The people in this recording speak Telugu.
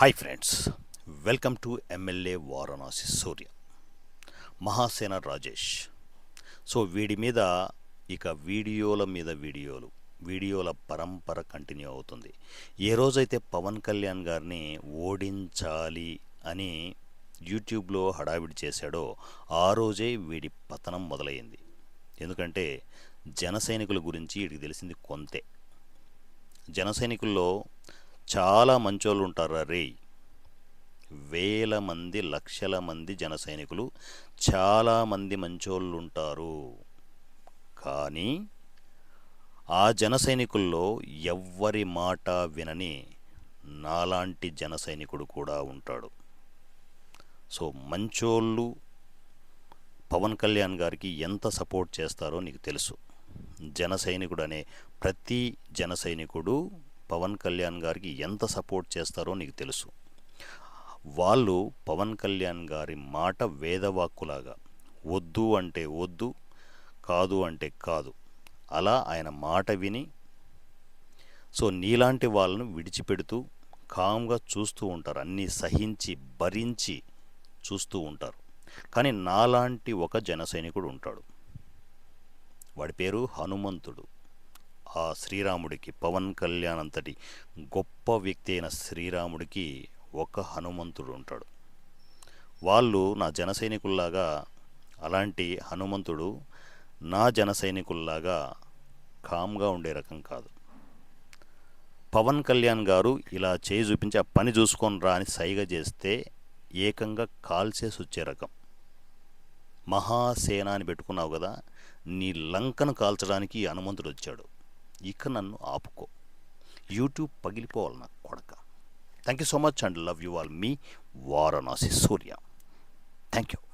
Hi friends welcome to MLA Varanasi Surya Mahasena Rajesh so వీడి మీద ఇక వీడియోల మీద వీడియోలు వీడియోల పరంపర కంటిన్యూ అవుతుంది. ఏ రోజైతే పవన్ కళ్యాణ్ గారిని ఓడించాలి అని యూట్యూబ్లో హడావిడి చేశాడో ఆ రోజే వీడి పతనం మొదలైంది ఎందుకంటే జన సైనికుల గురించి వీడికి తెలిసింది కొంతే. జన సైనికుల్లో చాలా మంచోళ్ళు ఉంటారా రే వేల మంది లక్షల మంది జన సైనికులు చాలామంది మంచోళ్ళు ఉంటారు కానీ ఆ జన సైనికుల్లో ఎవ్వరి మాట వినని నాలాంటి జన సైనికుడు కూడా ఉంటాడు. సో మంచోళ్ళు పవన్ కళ్యాణ్ గారికి ఎంత సపోర్ట్ చేస్తారో నీకు తెలుసు. జన సైనికుడు అనే ప్రతి జన సైనికుడు పవన్ కళ్యాణ్ గారికి ఎంత సపోర్ట్ చేస్తారో నీకు తెలుసు. వాళ్ళు పవన్ కళ్యాణ్ గారి మాట వేదవాక్కులాగా వద్దు అంటే వద్దు కాదు అంటే కాదు అలా ఆయన మాట విని సో నీలాంటి వాళ్ళను విడిచిపెడుతూ కామ్గా చూస్తూ ఉంటారు అన్నీ సహించి భరించి చూస్తూ ఉంటారు. కానీ నాలాంటి ఒక జన సైనికుడు ఉంటాడు. వాడి పేరు హనుమంతుడు. ఆ శ్రీరాముడికి పవన్ కళ్యాణ్ అంతటి గొప్ప వ్యక్తి అయిన శ్రీరాముడికి ఒక హనుమంతుడు ఉంటాడు. వాళ్ళు నా జన సైనికుల్లాగా అలాంటి హనుమంతుడు నా జన సైనికుల్లాగా కామ్గా ఉండే రకం కాదు. పవన్ కళ్యాణ్ గారు ఇలా చేయి చూపించి ఆ పని చూసుకొని రా అని సైగ చేస్తే ఏకంగా కాల్చేసి వచ్చే రకం. మహాసేన అని పెట్టుకున్నావు కదా నీ లంకను కాల్చడానికి హనుమంతుడు వచ్చాడు. ఇక నన్ను ఆపుకో. యూట్యూబ్ పగిలిపోవాలి నాకు కొడక. Thank you so much and love you all me Varanasi Surya. Thank you